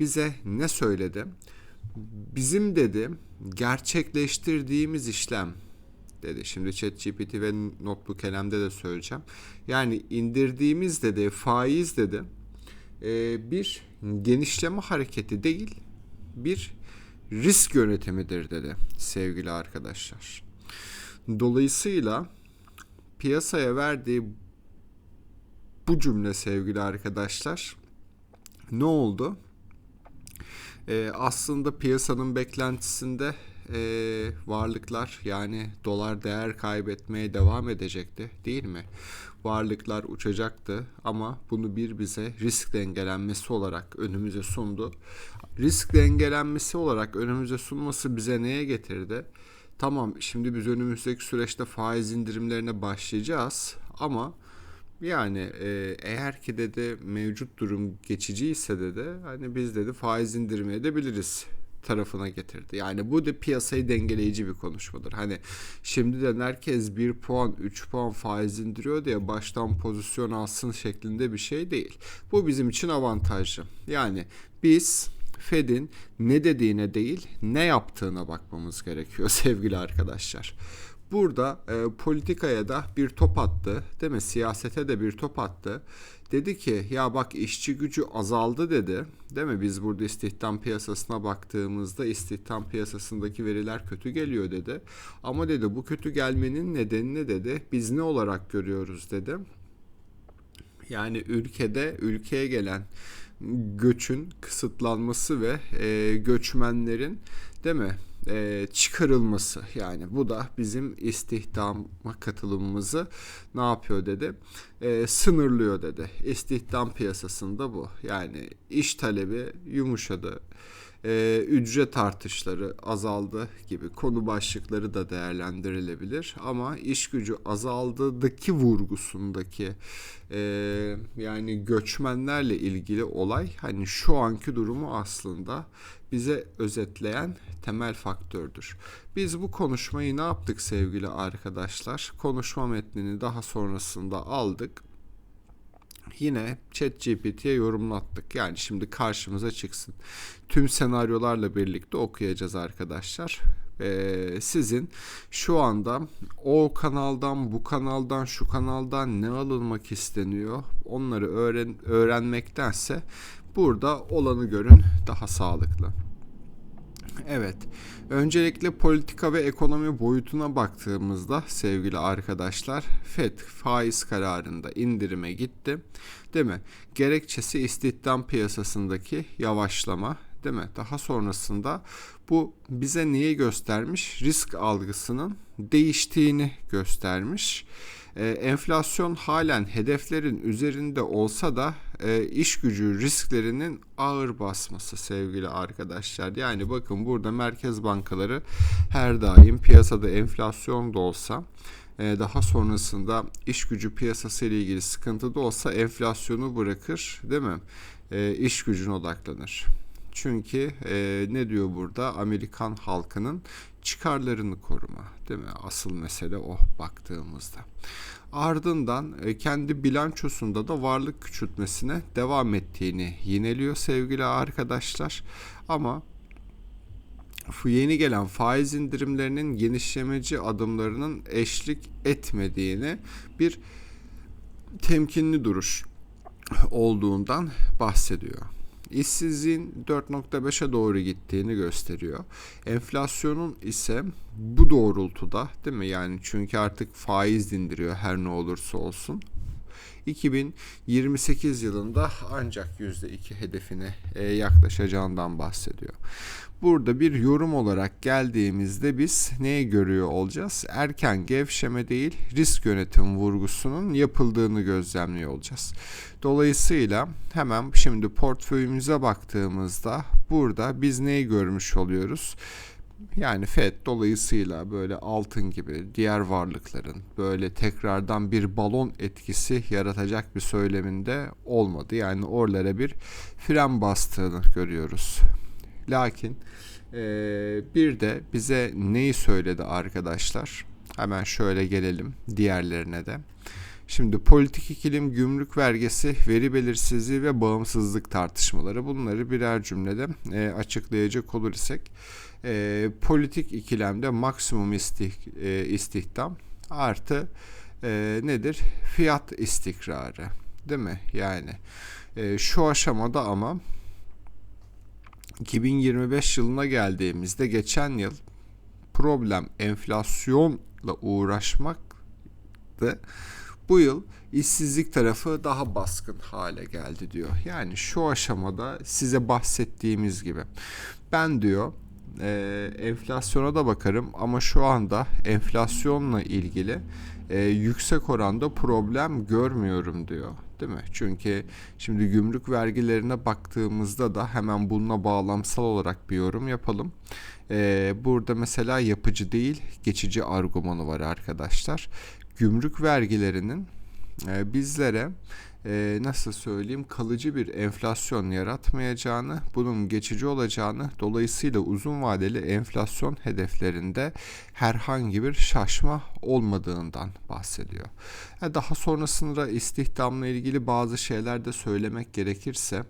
bize ne söyledi? Bizim dedi gerçekleştirdiğimiz işlem dedi. Şimdi ChatGPT ve Notebook LM'de de söyleyeceğim. Yani indirdiğimiz dedi faiz dedi e, bir genişleme hareketi değil bir risk yönetimidir dedi sevgili arkadaşlar. Dolayısıyla piyasaya verdiği bu cümle sevgili arkadaşlar ne oldu? Ee, aslında piyasanın beklentisinde e, varlıklar yani dolar değer kaybetmeye devam edecekti değil mi? Varlıklar uçacaktı ama bunu bir bize risk dengelenmesi olarak önümüze sundu. Risk dengelenmesi olarak önümüze sunması bize neye getirdi? Tamam şimdi biz önümüzdeki süreçte faiz indirimlerine başlayacağız ama yani e, eğer ki dedi mevcut durum geçici ise dedi hani biz dedi faiz indirimi edebiliriz tarafına getirdi. Yani bu da piyasayı dengeleyici bir konuşmadır. Hani şimdiden herkes 1 puan 3 puan faiz indiriyor diye baştan pozisyon alsın şeklinde bir şey değil. Bu bizim için avantajlı. Yani biz Fed'in ne dediğine değil ne yaptığına bakmamız gerekiyor sevgili arkadaşlar. Burada e, politikaya da bir top attı değil mi? Siyasete de bir top attı. Dedi ki ya bak işçi gücü azaldı dedi. Değil mi? Biz burada istihdam piyasasına baktığımızda istihdam piyasasındaki veriler kötü geliyor dedi. Ama dedi bu kötü gelmenin nedeni ne dedi? Biz ne olarak görüyoruz dedi. Yani ülkede ülkeye gelen göçün kısıtlanması ve e, göçmenlerin değil mi? E, çıkarılması. Yani bu da bizim istihdama katılımımızı ne yapıyor dedi? E, sınırlıyor dedi. İstihdam piyasasında bu. Yani iş talebi yumuşadı e, ücret artışları azaldı gibi konu başlıkları da değerlendirilebilir ama iş gücü azaldığındaki vurgusundaki e, yani göçmenlerle ilgili olay hani şu anki durumu aslında bize özetleyen temel faktördür. Biz bu konuşmayı ne yaptık sevgili arkadaşlar? Konuşma metnini daha sonrasında aldık yine ChatGPT'ye yorumlattık. Yani şimdi karşımıza çıksın. Tüm senaryolarla birlikte okuyacağız arkadaşlar. Ee, sizin şu anda o kanaldan, bu kanaldan, şu kanaldan ne alınmak isteniyor onları öğren öğrenmektense burada olanı görün daha sağlıklı. Evet. Öncelikle politika ve ekonomi boyutuna baktığımızda sevgili arkadaşlar FED faiz kararında indirime gitti. Değil mi? Gerekçesi istihdam piyasasındaki yavaşlama değil mi? Daha sonrasında bu bize niye göstermiş? Risk algısının değiştiğini göstermiş. Ee, enflasyon halen hedeflerin üzerinde olsa da e, iş gücü risklerinin ağır basması sevgili arkadaşlar. Yani bakın burada merkez bankaları her daim piyasada enflasyon da olsa e, daha sonrasında iş gücü piyasası ile ilgili sıkıntı da olsa enflasyonu bırakır değil mi? E, iş gücüne odaklanır. Çünkü e, ne diyor burada? Amerikan halkının çıkarlarını koruma değil mi? Asıl mesele o baktığımızda. Ardından e, kendi bilançosunda da varlık küçültmesine devam ettiğini yineliyor sevgili arkadaşlar. Ama yeni gelen faiz indirimlerinin genişlemeci adımlarının eşlik etmediğini bir temkinli duruş olduğundan bahsediyor işsizliğin 4.5'e doğru gittiğini gösteriyor. Enflasyonun ise bu doğrultuda değil mi? Yani çünkü artık faiz indiriyor her ne olursa olsun. 2028 yılında ancak %2 hedefine e, yaklaşacağından bahsediyor. Burada bir yorum olarak geldiğimizde biz neyi görüyor olacağız? Erken gevşeme değil risk yönetim vurgusunun yapıldığını gözlemliyor olacağız. Dolayısıyla hemen şimdi portföyümüze baktığımızda burada biz neyi görmüş oluyoruz? Yani FED dolayısıyla böyle altın gibi diğer varlıkların böyle tekrardan bir balon etkisi yaratacak bir söyleminde olmadı. Yani oralara bir fren bastığını görüyoruz. Lakin e, bir de bize neyi söyledi arkadaşlar? Hemen şöyle gelelim diğerlerine de. Şimdi politik iklim, gümrük vergisi, veri belirsizliği ve bağımsızlık tartışmaları bunları birer cümlede e, açıklayacak olur isek e, politik ikilemde maksimum istih, e, istihdam artı e, nedir? Fiyat istikrarı değil mi? Yani e, şu aşamada ama 2025 yılına geldiğimizde geçen yıl problem enflasyonla uğraşmaktı. Bu yıl işsizlik tarafı daha baskın hale geldi diyor. Yani şu aşamada size bahsettiğimiz gibi ben diyor e, enflasyona da bakarım ama şu anda enflasyonla ilgili e, yüksek oranda problem görmüyorum diyor. Değil mi? Çünkü şimdi gümrük vergilerine baktığımızda da hemen bununla bağlamsal olarak bir yorum yapalım. Ee, burada mesela yapıcı değil geçici argümanı var arkadaşlar. Gümrük vergilerinin e, bizlere e, nasıl söyleyeyim kalıcı bir enflasyon yaratmayacağını, bunun geçici olacağını, dolayısıyla uzun vadeli enflasyon hedeflerinde herhangi bir şaşma olmadığından bahsediyor. E, daha sonrasında istihdamla ilgili bazı şeyler de söylemek gerekirse,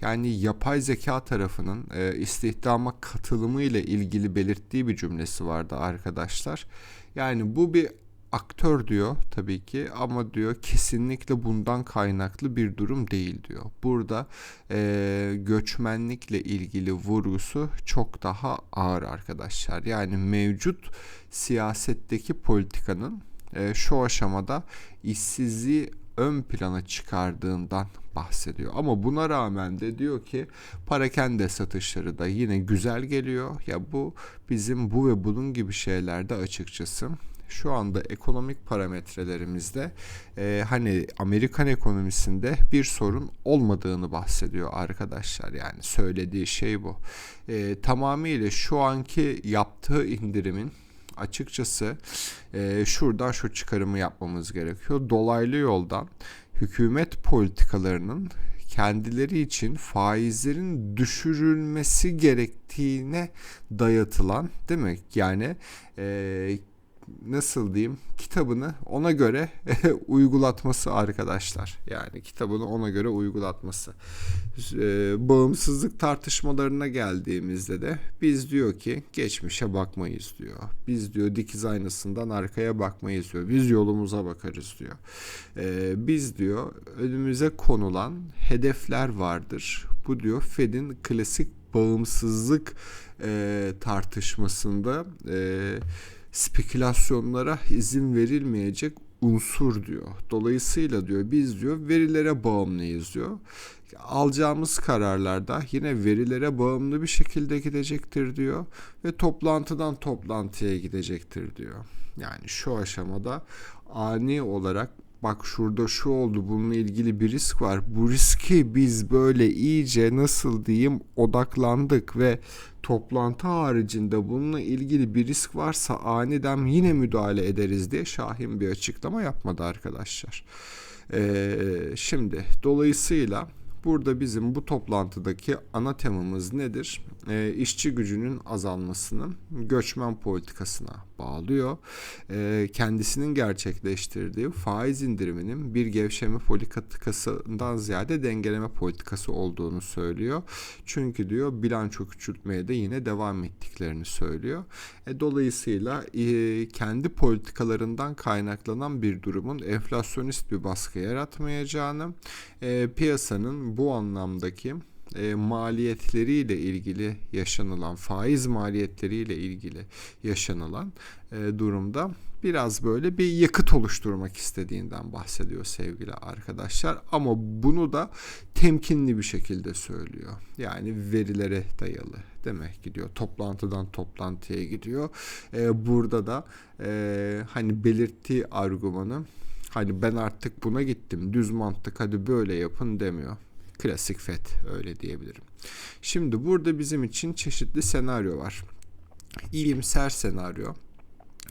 yani yapay zeka tarafının istihdama katılımı ile ilgili belirttiği bir cümlesi vardı arkadaşlar. Yani bu bir aktör diyor tabii ki ama diyor kesinlikle bundan kaynaklı bir durum değil diyor. Burada e, göçmenlikle ilgili vurgusu çok daha ağır arkadaşlar. Yani mevcut siyasetteki politikanın e, şu aşamada işsizliği ön plana çıkardığından bahsediyor. Ama buna rağmen de diyor ki parakende satışları da yine güzel geliyor. Ya bu bizim bu ve bunun gibi şeylerde açıkçası şu anda ekonomik parametrelerimizde e, hani Amerikan ekonomisinde bir sorun olmadığını bahsediyor arkadaşlar. Yani söylediği şey bu. E, tamamıyla şu anki yaptığı indirimin açıkçası e, şuradan şu çıkarımı yapmamız gerekiyor. Dolaylı yoldan hükümet politikalarının kendileri için faizlerin düşürülmesi gerektiğine dayatılan demek yani e, nasıl diyeyim kitabını ona göre uygulatması arkadaşlar. Yani kitabını ona göre uygulatması. Ee, bağımsızlık tartışmalarına geldiğimizde de biz diyor ki geçmişe bakmayız diyor. Biz diyor dikiz aynasından arkaya bakmayız diyor. Biz yolumuza bakarız diyor. Ee, biz diyor önümüze konulan hedefler vardır. Bu diyor Fed'in klasik bağımsızlık e, tartışmasında e, spekülasyonlara izin verilmeyecek unsur diyor. Dolayısıyla diyor biz diyor verilere bağımlıyız diyor. Alacağımız kararlarda yine verilere bağımlı bir şekilde gidecektir diyor ve toplantıdan toplantıya gidecektir diyor. Yani şu aşamada ani olarak bak şurada şu oldu bununla ilgili bir risk var. Bu riski biz böyle iyice nasıl diyeyim odaklandık ve toplantı haricinde bununla ilgili bir risk varsa aniden yine müdahale ederiz diye Şahin bir açıklama yapmadı arkadaşlar. Ee, şimdi dolayısıyla Burada bizim bu toplantıdaki ana temamız nedir? E, işçi gücünün azalmasını göçmen politikasına bağlıyor. E, kendisinin gerçekleştirdiği faiz indiriminin bir gevşeme politikasından ziyade dengeleme politikası olduğunu söylüyor. Çünkü diyor bilanço küçültmeye de yine devam ettiklerini söylüyor. E, dolayısıyla e, kendi politikalarından kaynaklanan bir durumun enflasyonist bir baskı yaratmayacağını, e, piyasanın bu anlamdaki e, maliyetleriyle ilgili yaşanılan faiz maliyetleriyle ilgili yaşanılan e, durumda biraz böyle bir yakıt oluşturmak istediğinden bahsediyor sevgili arkadaşlar ama bunu da temkinli bir şekilde söylüyor. Yani verilere dayalı demek gidiyor. Toplantıdan toplantıya gidiyor. E, burada da e, hani belirttiği argümanı hani ben artık buna gittim düz mantık hadi böyle yapın demiyor. Klasik FED öyle diyebilirim. Şimdi burada bizim için çeşitli senaryo var. İyimser senaryo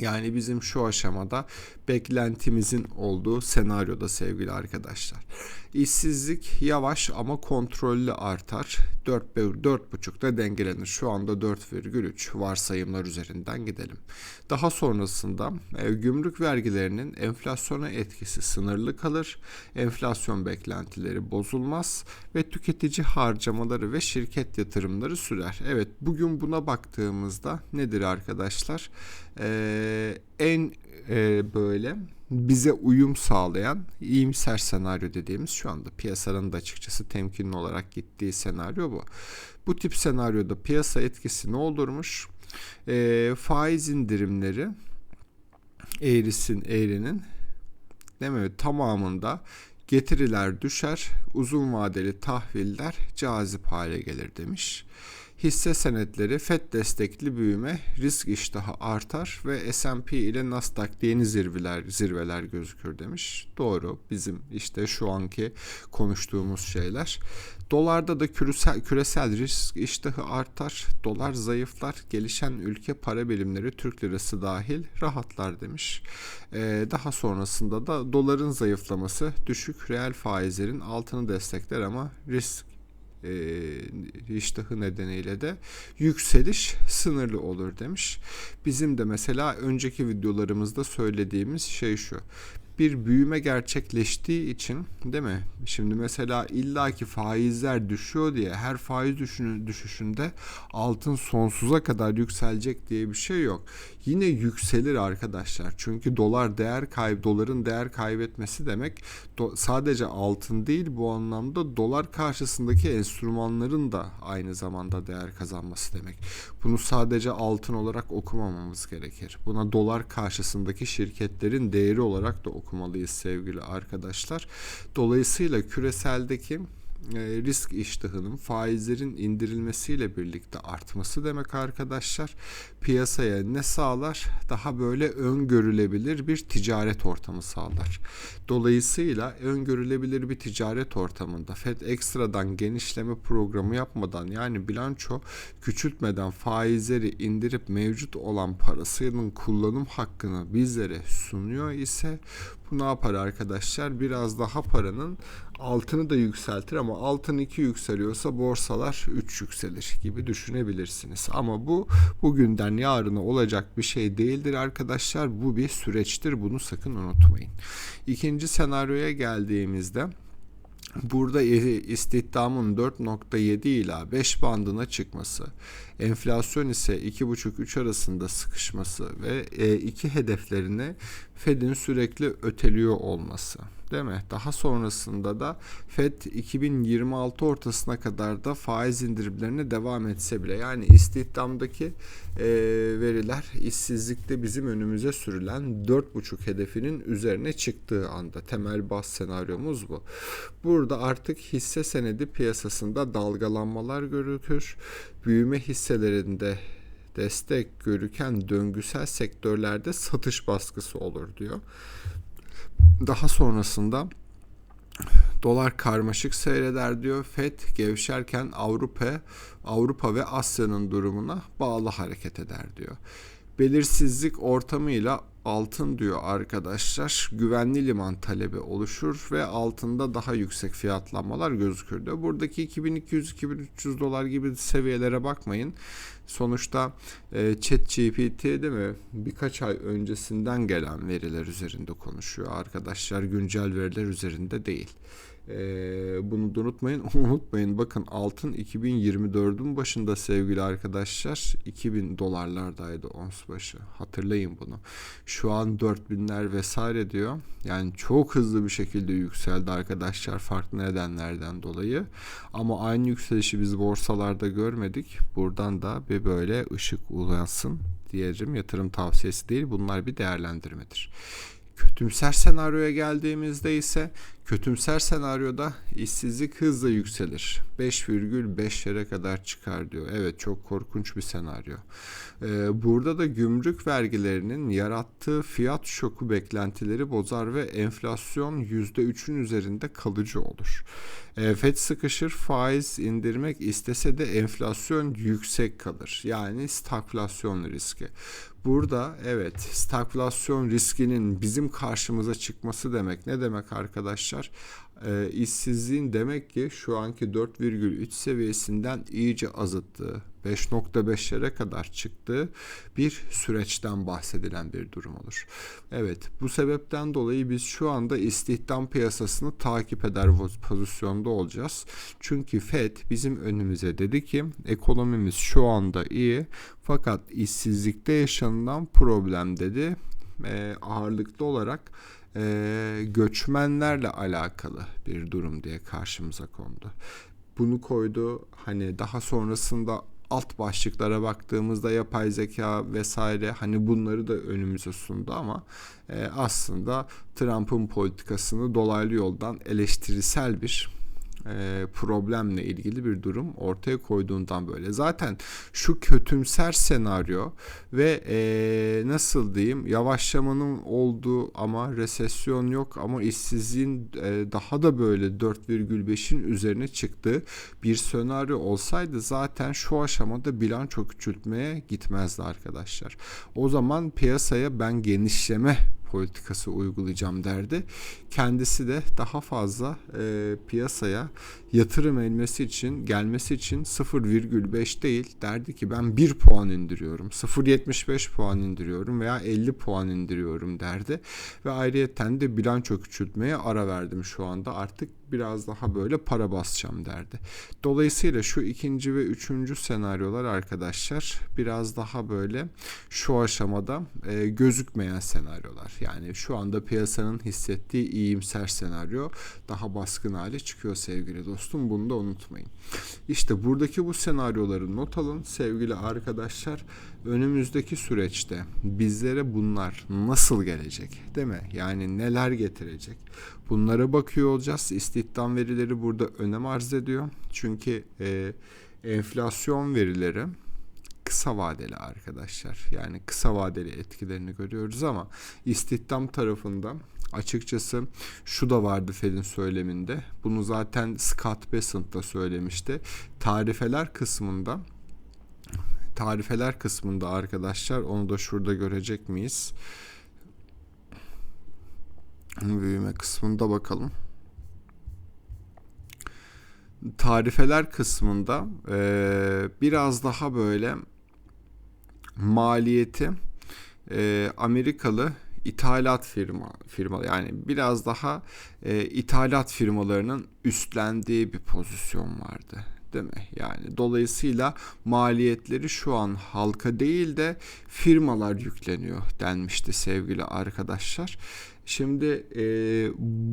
Yani bizim şu aşamada beklentimizin olduğu senaryoda sevgili arkadaşlar. İşsizlik yavaş ama kontrollü artar. 4 4,5'da dengelenir. Şu anda 4,3 varsayımlar üzerinden gidelim. Daha sonrasında e, gümrük vergilerinin enflasyona etkisi sınırlı kalır. Enflasyon beklentileri bozulmaz ve tüketici harcamaları ve şirket yatırımları sürer. Evet bugün buna baktığımızda nedir arkadaşlar? Ee, en e, böyle bize uyum sağlayan iyimser senaryo dediğimiz şu anda piyasanın da açıkçası temkinli olarak gittiği senaryo bu. Bu tip senaryoda piyasa etkisi ne olurmuş? E, faiz indirimleri eğrisin eğrinin değil mi? tamamında getiriler düşer, uzun vadeli tahviller cazip hale gelir demiş hisse senetleri FED destekli büyüme risk iştahı artar ve S&P ile Nasdaq yeni zirveler zirveler gözükür demiş. Doğru. Bizim işte şu anki konuştuğumuz şeyler. Dolarda da küresel, küresel risk iştahı artar, dolar zayıflar, gelişen ülke para birimleri Türk lirası dahil rahatlar demiş. Ee, daha sonrasında da doların zayıflaması düşük reel faizlerin altını destekler ama risk e, iştahı nedeniyle de yükseliş sınırlı olur demiş. Bizim de mesela önceki videolarımızda söylediğimiz şey şu bir büyüme gerçekleştiği için değil mi? Şimdi mesela illaki faizler düşüyor diye her faiz düşüşünde altın sonsuza kadar yükselecek diye bir şey yok. Yine yükselir arkadaşlar. Çünkü dolar değer kayb doların değer kaybetmesi demek do, sadece altın değil bu anlamda dolar karşısındaki enstrümanların da aynı zamanda değer kazanması demek. Bunu sadece altın olarak okumamamız gerekir. Buna dolar karşısındaki şirketlerin değeri olarak da okumalıyız sevgili arkadaşlar. Dolayısıyla küreseldeki e, risk iştahının faizlerin indirilmesiyle birlikte artması demek arkadaşlar. Piyasaya ne sağlar? Daha böyle öngörülebilir bir ticaret ortamı sağlar. Dolayısıyla öngörülebilir bir ticaret ortamında FED ekstradan genişleme programı yapmadan yani bilanço küçültmeden faizleri indirip mevcut olan parasının kullanım hakkını bizlere sunuyor ise bu ne yapar arkadaşlar? Biraz daha paranın altını da yükseltir ama altın 2 yükseliyorsa borsalar 3 yükselir gibi düşünebilirsiniz. Ama bu bugünden yarına olacak bir şey değildir arkadaşlar. Bu bir süreçtir. Bunu sakın unutmayın. İkinci senaryoya geldiğimizde Burada istihdamın 4.7 ila 5 bandına çıkması, enflasyon ise 2.5-3 arasında sıkışması ve e, iki hedeflerini Fed'in sürekli öteliyor olması değil mi? Daha sonrasında da Fed 2026 ortasına kadar da faiz indirimlerine devam etse bile yani istihdamdaki e, veriler işsizlikte bizim önümüze sürülen 4,5 hedefinin üzerine çıktığı anda temel bas senaryomuz bu. Burada artık hisse senedi piyasasında dalgalanmalar görülür. Büyüme hisselerinde destek görüken döngüsel sektörlerde satış baskısı olur diyor. Daha sonrasında dolar karmaşık seyreder diyor. FED gevşerken Avrupa Avrupa ve Asya'nın durumuna bağlı hareket eder diyor. Belirsizlik ortamıyla altın diyor arkadaşlar güvenli liman talebi oluşur ve altında daha yüksek fiyatlanmalar gözükür diyor. Buradaki 2200-2300 dolar gibi seviyelere bakmayın. Sonuçta e, ChatGPT değil mi birkaç ay öncesinden gelen veriler üzerinde konuşuyor arkadaşlar güncel veriler üzerinde değil. Ee, bunu da unutmayın. unutmayın bakın altın 2024'ün başında sevgili arkadaşlar 2000 dolarlardaydı ons başı. Hatırlayın bunu. Şu an 4000'ler vesaire diyor. Yani çok hızlı bir şekilde yükseldi arkadaşlar farklı nedenlerden dolayı. Ama aynı yükselişi biz borsalarda görmedik. Buradan da bir böyle ışık uyansın diyelim. Yatırım tavsiyesi değil. Bunlar bir değerlendirmedir. Kötümser senaryoya geldiğimizde ise Kötümser senaryoda işsizlik hızla yükselir. 5,5'lere kadar çıkar diyor. Evet çok korkunç bir senaryo. Ee, burada da gümrük vergilerinin yarattığı fiyat şoku beklentileri bozar ve enflasyon %3'ün üzerinde kalıcı olur. E, FED sıkışır faiz indirmek istese de enflasyon yüksek kalır. Yani stagflasyon riski. Burada evet stagflasyon riskinin bizim karşımıza çıkması demek ne demek arkadaşlar? E, işsizliğin demek ki şu anki 4,3 seviyesinden iyice azıttığı 5.5'lere kadar çıktığı bir süreçten bahsedilen bir durum olur. Evet bu sebepten dolayı biz şu anda istihdam piyasasını takip eder pozisyonda olacağız. Çünkü FED bizim önümüze dedi ki ekonomimiz şu anda iyi fakat işsizlikte yaşanılan problem dedi e, ağırlıklı olarak e, göçmenlerle alakalı bir durum diye karşımıza kondu. Bunu koydu hani daha sonrasında alt başlıklara baktığımızda yapay zeka vesaire hani bunları da önümüze sundu ama e, aslında Trump'ın politikasını dolaylı yoldan eleştirisel bir e, problemle ilgili bir durum ortaya koyduğundan böyle. Zaten şu kötümser senaryo ve e, nasıl diyeyim yavaşlamanın olduğu ama resesyon yok ama işsizliğin e, daha da böyle 4,5'in üzerine çıktığı bir senaryo olsaydı zaten şu aşamada bilanço küçültmeye gitmezdi arkadaşlar. O zaman piyasaya ben genişleme politikası uygulayacağım derdi. Kendisi de daha fazla e, piyasaya yatırım elmesi için gelmesi için 0,5 değil derdi ki ben 1 puan indiriyorum 0,75 puan indiriyorum veya 50 puan indiriyorum derdi ve ayrıyeten de bilanço küçültmeye ara verdim şu anda artık biraz daha böyle para basacağım derdi. Dolayısıyla şu ikinci ve üçüncü senaryolar arkadaşlar biraz daha böyle şu aşamada e, gözükmeyen senaryolar. Yani şu anda piyasanın hissettiği iyimser senaryo daha baskın hale çıkıyor sevgili dostum. Bunu da unutmayın. İşte buradaki bu senaryoları not alın sevgili arkadaşlar. Önümüzdeki süreçte bizlere bunlar nasıl gelecek değil mi? Yani neler getirecek? Bunlara bakıyor olacağız. İstihdam verileri burada önem arz ediyor. Çünkü e, enflasyon verileri kısa vadeli arkadaşlar. Yani kısa vadeli etkilerini görüyoruz ama istihdam tarafında açıkçası şu da vardı Fed'in söyleminde. Bunu zaten Scott Bessent da söylemişti. Tarifeler kısmında tarifeler kısmında arkadaşlar onu da şurada görecek miyiz? Büyüme kısmında bakalım. Tarifeler kısmında e, biraz daha böyle maliyeti e, Amerikalı ithalat firma firma yani biraz daha e, ithalat firmalarının üstlendiği bir pozisyon vardı değil mi? Yani dolayısıyla maliyetleri şu an halka değil de firmalar yükleniyor denmişti sevgili arkadaşlar. Şimdi e,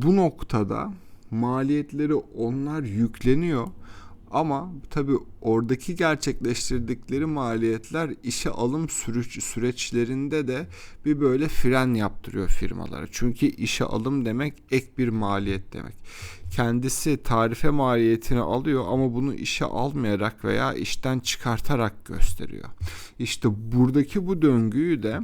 bu noktada maliyetleri onlar yükleniyor. Ama tabii oradaki gerçekleştirdikleri maliyetler işe alım süreç, süreçlerinde de bir böyle fren yaptırıyor firmalara. Çünkü işe alım demek ek bir maliyet demek. Kendisi tarife maliyetini alıyor ama bunu işe almayarak veya işten çıkartarak gösteriyor. İşte buradaki bu döngüyü de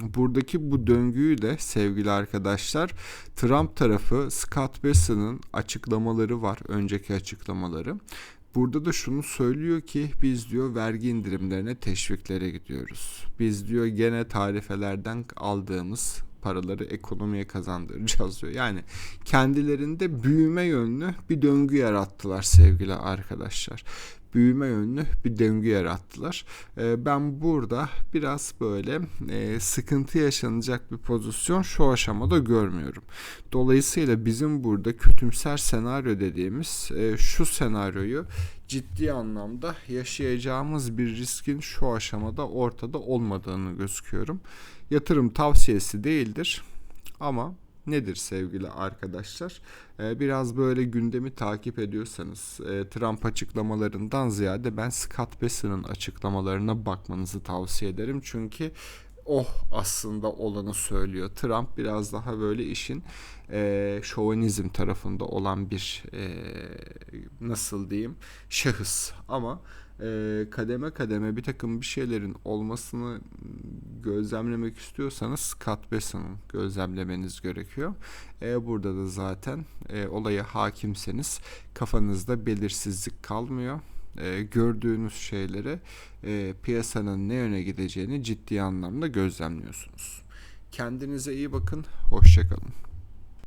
buradaki bu döngüyü de sevgili arkadaşlar Trump tarafı Scott Besson'ın açıklamaları var önceki açıklamaları. Burada da şunu söylüyor ki biz diyor vergi indirimlerine teşviklere gidiyoruz. Biz diyor gene tarifelerden aldığımız paraları ekonomiye kazandıracağız diyor. Yani kendilerinde büyüme yönlü bir döngü yarattılar sevgili arkadaşlar büyüme yönlü bir döngü yarattılar. Ee, ben burada biraz böyle e, sıkıntı yaşanacak bir pozisyon şu aşamada görmüyorum. Dolayısıyla bizim burada kötümser senaryo dediğimiz e, şu senaryoyu ciddi anlamda yaşayacağımız bir riskin şu aşamada ortada olmadığını gözüküyorum. Yatırım tavsiyesi değildir ama nedir sevgili arkadaşlar? Ee, biraz böyle gündemi takip ediyorsanız e, Trump açıklamalarından ziyade ben Scott Besson'ın açıklamalarına bakmanızı tavsiye ederim. Çünkü oh aslında olanı söylüyor. Trump biraz daha böyle işin e, şovanizm tarafında olan bir e, nasıl diyeyim şahıs ama e, kademe kademe bir takım bir şeylerin olmasını gözlemlemek istiyorsanız Scott Besson'u gözlemlemeniz gerekiyor. E, burada da zaten e, olaya hakimseniz kafanızda belirsizlik kalmıyor. E, gördüğünüz şeyleri e, piyasanın ne yöne gideceğini ciddi anlamda gözlemliyorsunuz. Kendinize iyi bakın. Hoşçakalın.